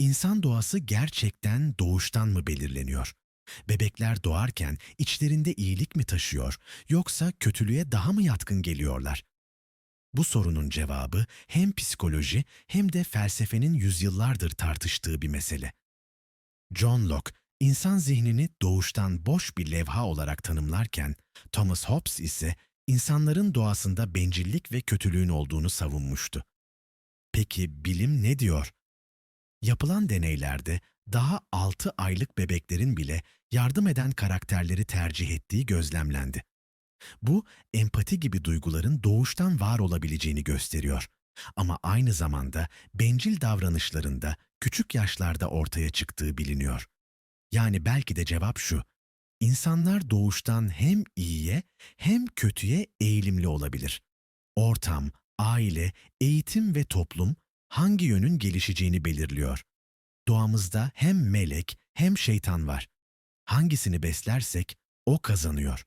İnsan doğası gerçekten doğuştan mı belirleniyor? Bebekler doğarken içlerinde iyilik mi taşıyor yoksa kötülüğe daha mı yatkın geliyorlar? Bu sorunun cevabı hem psikoloji hem de felsefenin yüzyıllardır tartıştığı bir mesele. John Locke, insan zihnini doğuştan boş bir levha olarak tanımlarken, Thomas Hobbes ise insanların doğasında bencillik ve kötülüğün olduğunu savunmuştu. Peki bilim ne diyor? Yapılan deneylerde daha 6 aylık bebeklerin bile yardım eden karakterleri tercih ettiği gözlemlendi. Bu, empati gibi duyguların doğuştan var olabileceğini gösteriyor. Ama aynı zamanda bencil davranışlarında küçük yaşlarda ortaya çıktığı biliniyor. Yani belki de cevap şu. İnsanlar doğuştan hem iyiye hem kötüye eğilimli olabilir. Ortam, aile, eğitim ve toplum hangi yönün gelişeceğini belirliyor. Doğamızda hem melek hem şeytan var. Hangisini beslersek o kazanıyor.